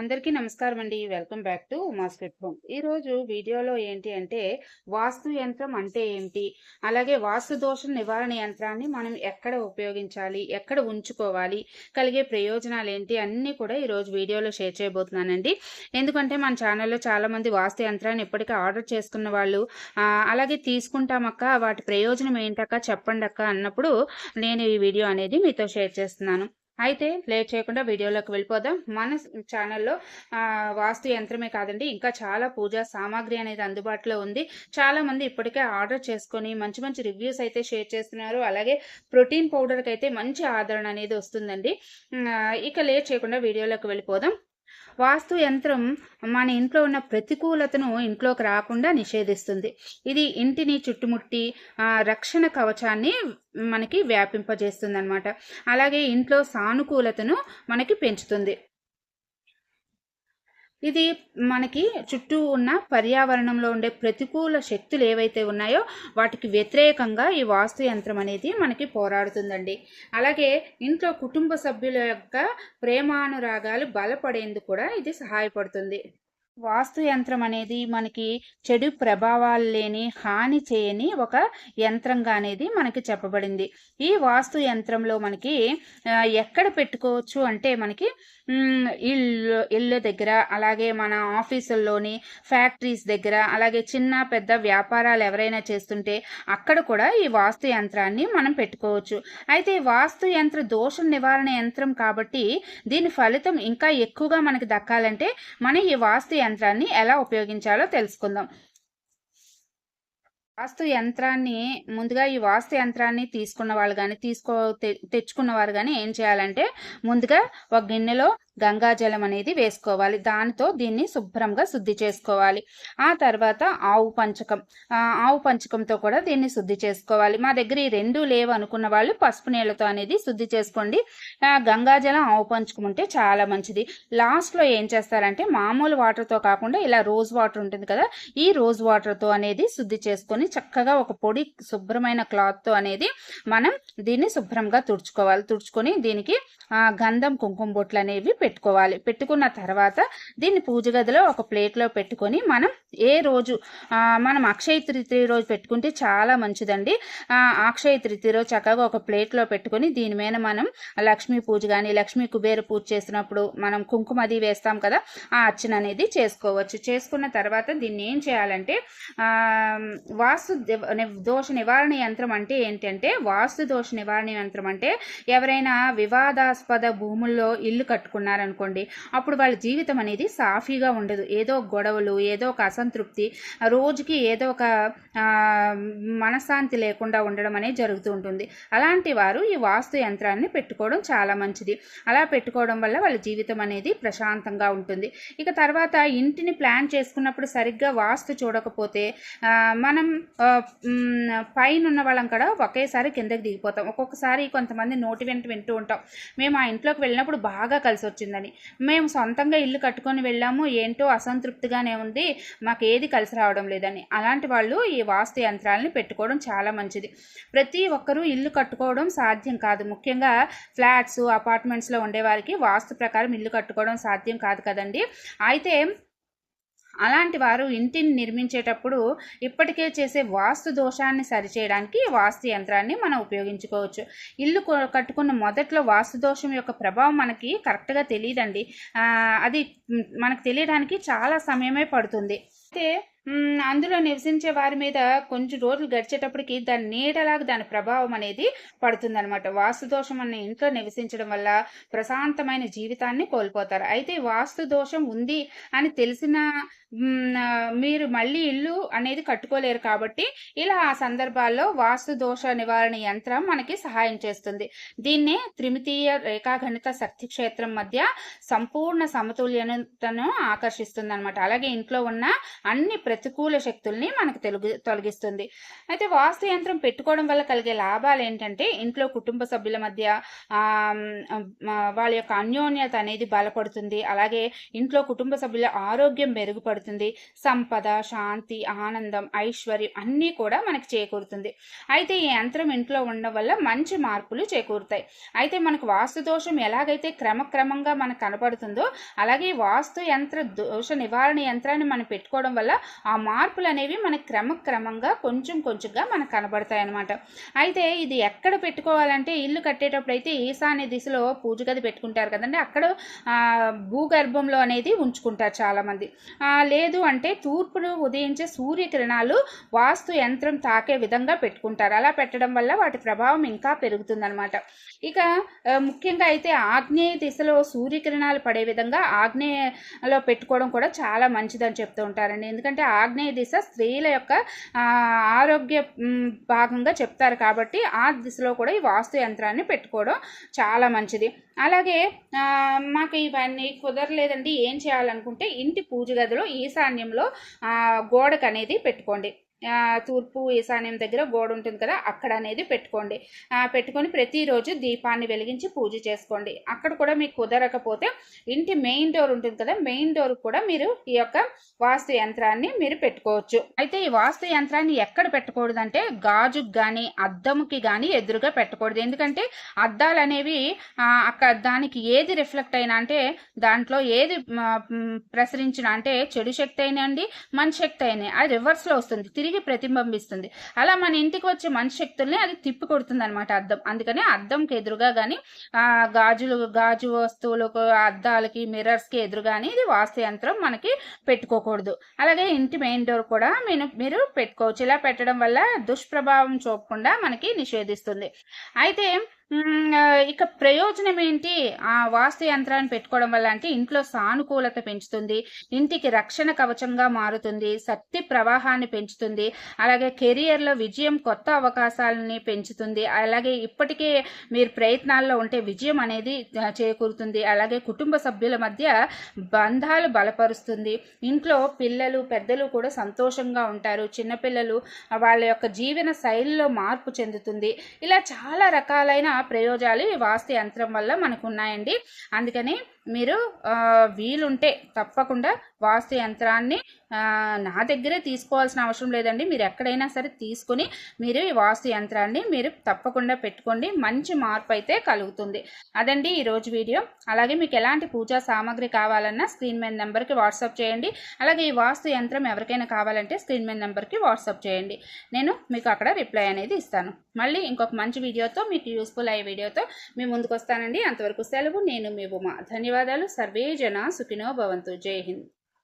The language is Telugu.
అందరికీ నమస్కారం అండి. వెల్కమ్ బ్యాక్ టు మాస్కెట్ హోమ్. ఈరోజు వీడియోలో ఏంటి అంటే వాస్తు యంత్రం అంటే ఏంటి? అలాగే వాస్తు దోష నివారణ యంత్రాన్ని మనం ఎక్కడ ఉపయోగించాలి? ఎక్కడ ఉంచుకోవాలి? కలిగే ప్రయోజనాలు ఏంటి? అన్నీ కూడా ఈరోజు వీడియోలో షేర్ చేయబోతున్నానండి. ఎందుకంటే మన ఛానల్లో చాలామంది వాస్తు యంత్రాన్ని ఇప్పటికే ఆర్డర్ చేసుకున్న వాళ్ళు అలాగే తీసుకుంటామక్క వాటి ప్రయోజనం ఏంటక్క చెప్పండి అక్క అన్నప్పుడు నేను ఈ వీడియో అనేది మీతో షేర్ చేస్తున్నాను. అయితే లేట్ చేయకుండా వీడియోలోకి వెళ్ళిపోదాం. మన ఛానల్లో వాస్తు యంత్రమే కాదండి ఇంకా చాలా పూజా సామాగ్రి అనేది అందుబాటులో ఉంది. చాలా మంది ఇప్పటికే ఆర్డర్ చేసుకొని మంచి మంచి రివ్యూస్ అయితే షేర్ చేస్తున్నారు. అలాగే ప్రోటీన్ పౌడర్కి అయితే మంచి ఆదరణ అనేది వస్తుందండి. ఇక లేట్ చేయకుండా వీడియోలోకి వెళ్ళిపోదాం. వాస్తు యంత్రం మన ఇంట్లో ఉన్న ప్రతికూలతను ఇంట్లోకి రాకుండా నిషేధిస్తుంది. ఇది ఇంటిని చుట్టుముట్టి రక్షణ కవచాన్ని మనకి వ్యాపింపజేస్తుంది అనమాట అలాగే ఇంట్లో సానుకూలతను మనకి పెంచుతుంది. ఇది మనకి చుట్టూ ఉన్న పర్యావరణంలో ఉండే ప్రతికూల శక్తులు ఏవైతే ఉన్నాయో వాటికి వ్యతిరేకంగా ఈ వాస్తు యంత్రం అనేది మనకి పోరాడుతుందండి. అలాగే ఇంట్లో కుటుంబ సభ్యుల యొక్క ప్రేమానురాగాలు బలపడేందుకు కూడా ఇది సహాయపడుతుంది. వాస్తు యంత్రం అనేది మనకి చెడు ప్రభావాలు లేని హాని చేయని ఒక యంత్రంగా అనేది మనకి చెప్పబడింది. ఈ వాస్తు యంత్రంలో మనకి ఎక్కడ పెట్టుకోవచ్చు అంటే మనకి ఇల్లు ఇళ్ళ దగ్గర అలాగే మన ఆఫీసుల్లోని ఫ్యాక్టరీస్ దగ్గర అలాగే చిన్న పెద్ద వ్యాపారాలు ఎవరైనా చేస్తుంటే అక్కడ కూడా ఈ వాస్తు యంత్రాన్ని మనం పెట్టుకోవచ్చు. అయితే ఈ వాస్తు యంత్ర దోష నివారణ యంత్రం కాబట్టి దీని ఫలితం ఇంకా ఎక్కువగా మనకి దక్కాలంటే మనం ఈ వాస్తు యంత్రాన్ని ఎలా ఉపయోగించాలో తెలుసుకుందాం. వాస్తు యంత్రాన్ని ముందుగా ఈ వాస్తు యంత్రాన్ని తీసుకున్న వాళ్ళు కానీ తీసుకో తె- తెచ్చుకున్న వారు కానీ ఏం చేయాలంటే ముందుగా ఒక గిన్నెలో గంగాజలం అనేది వేసుకోవాలి. దానితో దీన్ని శుభ్రంగా శుద్ధి చేసుకోవాలి. ఆ తర్వాత ఆవు పంచకం. ఆవు పంచకంతో కూడా దీన్ని శుద్ధి చేసుకోవాలి. మా దగ్గర ఈ రెండు లేవు అనుకున్న వాళ్ళు పసుపు నీళ్ళతో అనేది శుద్ధి చేసుకోండి. గంగాజలం ఆవు పంచకం ఉంటే చాలా మంచిది. లాస్ట్లో ఏం చేస్తారంటే మామూలు వాటర్తో కాకుండా ఇలా రోజ్ వాటర్ ఉంటుంది కదా ఈ రోజ్ వాటర్తో అనేది శుద్ధి చేసుకొని చక్కగా ఒక పొడి శుభ్రమైన క్లాత్తో అనేది మనం దీన్ని శుభ్రంగా తుడుచుకోవాలి. తుడుచుకొని దీనికి గంధం కుంకుమ బొట్లు అనేవి పెట్టుకోవాలి. పెట్టుకున్న తర్వాత దీన్ని పూజ గదిలో ఒక ప్లేట్లో పెట్టుకొని మనం ఏ రోజు మనం అక్షయ తృతీయ రోజు పెట్టుకుంటే చాలా మంచిదండి. అక్షయ తృతీయ రోజు చక్కగా ఒక ప్లేట్లో పెట్టుకొని దీని మీద మనం లక్ష్మీ పూజ కానీ లక్ష్మీ కుబేర పూజ చేసినప్పుడు మనం కుంకుమ అది వేస్తాం కదా ఆ అర్చన అనేది చేసుకోవచ్చు. చేసుకున్న తర్వాత దీన్ని ఏం చేయాలంటే వాస్తు ని- దోష నివారణ యంత్రం అంటే ఏంటంటే వాస్తు దోష నివారణ యంత్రం అంటే ఎవరైనా వివాదాస్పద భూముల్లో ఇల్లు ఉన్నారనుకోండి అప్పుడు వాళ్ళ జీవితం అనేది సాఫీగా ఉండదు. ఏదో గొడవలు ఏదో ఒక అసంతృప్తి రోజుకి ఏదో ఒక మనశ్శాంతి లేకుండా ఉండడం అనేది జరుగుతూ ఉంటుంది. అలాంటి వారు ఈ వాస్తు యంత్రాన్ని పెట్టుకోవడం చాలా మంచిది. అలా పెట్టుకోవడం వల్ల వాళ్ళ జీవితం అనేది ప్రశాంతంగా ఉంటుంది. ఇక తర్వాత ఇంటిని ప్లాన్ చేసుకున్నప్పుడు సరిగ్గా వాస్తు చూడకపోతే మనం పైన ఉన్న వాళ్ళం కూడా ఒకేసారి కిందకి దిగిపోతాం. ఒక్కొక్కసారి కొంతమంది నోటి వెంట వింటూ ఉంటాం. మేము ఆ ఇంట్లోకి వెళ్ళినప్పుడు బాగా కలిసి వచ్చిందని. మేము సొంతంగా ఇల్లు కట్టుకొని వెళ్ళాము. ఏంటో అసంతృప్తిగానే ఉంది. మాకు ఏది కలిసి రావడం లేదని. అలాంటి వాళ్ళు ఈ వాస్తు యంత్రాలని పెట్టుకోవడం చాలా మంచిది. ప్రతి ఒక్కరూ ఇల్లు కట్టుకోవడం సాధ్యం కాదు. ముఖ్యంగా ఫ్లాట్స్ అపార్ట్మెంట్స్లో ఉండేవారికి వాస్తు ప్రకారం ఇల్లు కట్టుకోవడం సాధ్యం కాదు కదండి. అయితే అలాంటి వారు ఇంటిని నిర్మించేటప్పుడు ఇప్పటికే చేసే వాస్తు దోషాన్ని సరిచేయడానికి వాస్తు యంత్రాన్ని మనం ఉపయోగించుకోవచ్చు. ఇల్లు కట్టుకున్న మొదట్లో వాస్తు దోషం యొక్క ప్రభావం మనకి కరెక్ట్గా తెలియదండి. అది మనకు తెలియడానికి చాలా సమయమే పడుతుంది. అయితే అందులో నివసించే వారి మీద కొంచెం రోజులు గడిచేటప్పటికి దాని నీడలాగా దాని ప్రభావం అనేది పడుతుందన్నమాట. వాస్తు దోషం అనే ఇంట్లో నివసించడం వల్ల ప్రశాంతమైన జీవితాన్ని కోల్పోతారు. అయితే వాస్తు దోషం ఉంది అని తెలిసిన మీరు మళ్ళీ ఇల్లు అనేది కట్టుకోలేరు కాబట్టి ఇలా ఆ సందర్భాల్లో వాస్తు దోష నివారణ యంత్రం మనకి సహాయం చేస్తుంది. దీన్నే త్రిమితీయ రేఖాగణిత శక్తి క్షేత్రం మధ్య సంపూర్ణ సమతుల్యతను ఆకర్షిస్తుంది అనమాట అలాగే ఇంట్లో ఉన్న అన్ని ప్రతికూల శక్తుల్ని మనకు తెలుగు తొలగిస్తుంది. అయితే వాస్తు యంత్రం పెట్టుకోవడం వల్ల కలిగే లాభాలు ఏంటంటే ఇంట్లో కుటుంబ సభ్యుల మధ్య వాళ్ళ యొక్క అన్యోన్యత అనేది బలపడుతుంది. అలాగే ఇంట్లో కుటుంబ సభ్యుల ఆరోగ్యం మెరుగుపడుతుంది. సంపద శాంతి ఆనందం ఐశ్వర్యం అన్నీ కూడా మనకి చేకూరుతుంది. అయితే ఈ యంత్రం ఇంట్లో ఉండడం వల్ల మంచి మార్పులు చేకూరుతాయి. అయితే మనకు వాస్తు దోషం ఎలాగైతే క్రమక్రమంగా మనకు కనపడుతుందో అలాగే వాస్తు యంత్ర దోష నివారణ యంత్రాన్ని మనం పెట్టుకోవడం వల్ల ఆ మార్పులు అనేవి మనకు క్రమక్రమంగా కొంచెం కొంచెంగా మనకు కనబడతాయి అనమాట అయితే ఇది ఎక్కడ పెట్టుకోవాలంటే ఇల్లు కట్టేటప్పుడు అయితే ఈశాన్య దిశలో పూజ గది పెట్టుకుంటారు కదండి. అక్కడ భూగర్భంలో అనేది ఉంచుకుంటారు చాలామంది. లేదు అంటే తూర్పును ఉదయించే సూర్యకిరణాలు వాస్తు యంత్రం తాకే విధంగా పెట్టుకుంటారు. అలా పెట్టడం వల్ల వాటి ప్రభావం ఇంకా పెరుగుతుందనమాట ఇక ముఖ్యంగా అయితే ఆగ్నేయ దిశలో సూర్యకిరణాలు పడే విధంగా ఆగ్నేయలో పెట్టుకోవడం కూడా చాలా మంచిదని చెప్తూ ఉంటారండి. ఎందుకంటే ఆగ్నేయ దిశ స్త్రీల యొక్క ఆరోగ్య భాగంగా చెప్తారు కాబట్టి ఆ దిశలో కూడా ఈ వాస్తు యంత్రాన్ని పెట్టుకోవడం చాలా మంచిది. అలాగే మాకు ఇవన్నీ కుదరలేదండి. ఏం చేయాలనుకుంటే ఇంటి పూజ గదిలో ఈశాన్యంలో గోడకు అనేది పెట్టుకోండి. తూర్పు ఈశాన్యం దగ్గర గోడ ఉంటుంది కదా అక్కడ అనేది పెట్టుకోండి. పెట్టుకొని ప్రతిరోజు దీపాన్ని వెలిగించి పూజ చేసుకోండి. అక్కడ కూడా మీకు కుదరకపోతే ఇంటి మెయిన్ డోర్ ఉంటుంది కదా మెయిన్ డోర్ కూడా మీరు ఈ యొక్క వాస్తు యంత్రాన్ని మీరు పెట్టుకోవచ్చు. అయితే ఈ వాస్తు యంత్రాన్ని ఎక్కడ పెట్టకూడదంటే గాజుకి కానీ అద్దంకి కానీ ఎదురుగా పెట్టకూడదు. ఎందుకంటే అద్దాలు అనేవి అక్కడ దానికి ఏది రిఫ్లెక్ట్ అయినా అంటే దాంట్లో ఏది ప్రసరించిన అంటే చెడు శక్తి అయినా అండి మంచి శక్తి అయినా అది రివర్స్లో వస్తుంది. తిరిగి తిరిగి ప్రతిబింబిస్తుంది. అలా మన ఇంటికి వచ్చే మంచి శక్తుల్ని అది తిప్పి కొడుతుంది అనమాట అద్దం. అందుకనే అద్దంకి ఎదురుగా కానీ గాజులు గాజు వస్తువులకు అద్దాలకి మిర్రర్స్కి ఎదురుగాని ఇది వాస్తు యంత్రం మనకి పెట్టుకోకూడదు. అలాగే ఇంటి మెయిన్ డోర్ కూడా మీరు మీరు పెట్టుకోవచ్చు. ఇలా పెట్టడం వల్ల దుష్ప్రభావం చూపకుండా మనకి నిషేధిస్తుంది. అయితే ఇక ప్రయోజనం ఏంటి? ఆ వాస్తు యంత్రాన్ని పెట్టుకోవడం వల్ల అంటే ఇంట్లో సానుకూలత పెంచుతుంది ఇంటికి రక్షణ కవచంగా మారుతుంది శక్తి ప్రవాహాన్ని పెంచుతుంది అలాగే కెరియర్లో విజయం కొత్త అవకాశాలని పెంచుతుంది అలాగే ఇప్పటికే మీరు ప్రయత్నాల్లో ఉంటే విజయం అనేది చేకూరుతుంది అలాగే కుటుంబ సభ్యుల మధ్య బంధాలు బలపరుస్తుంది. ఇంట్లో పిల్లలు పెద్దలు కూడా సంతోషంగా ఉంటారు చిన్నపిల్లలు వాళ్ళ యొక్క జీవన శైలిలో మార్పు చెందుతుంది. ఇలా చాలా రకాలైన ప్రయోజనాలు ఈ వాస్తు యంత్రం వల్ల మనకు ఉన్నాయండి. అందుకని మీరు వీలుంటే తప్పకుండా వాస్తు యంత్రాన్ని నా దగ్గరే తీసుకోవాల్సిన అవసరం లేదండి. మీరు ఎక్కడైనా సరే తీసుకుని మీరు ఈ వాస్తు యంత్రాన్ని మీరు తప్పకుండా పెట్టుకోండి. మంచి మార్పు అయితే కలుగుతుంది. అదండి ఈరోజు వీడియో. అలాగే మీకు ఎలాంటి పూజా సామాగ్రి కావాలన్నా స్క్రీన్ మీద నెంబర్కి వాట్సాప్ చేయండి. అలాగే ఈ వాస్తు యంత్రం ఎవరికైనా కావాలంటే స్క్రీన్ మీద నెంబర్కి వాట్సాప్ చేయండి. నేను మీకు అక్కడ రిప్లై అనేది ఇస్తాను. మళ్ళీ ఇంకొక మంచి వీడియోతో మీకు యూస్ఫుల్ అయ్యే వీడియోతో మీ ముందుకు వస్తానండి అంతవరకు సెలవు. నేను మీ ఉమా. ధన్యవాదాలు. సర్వే జన సుఖినో భవంతు. జై హింద్.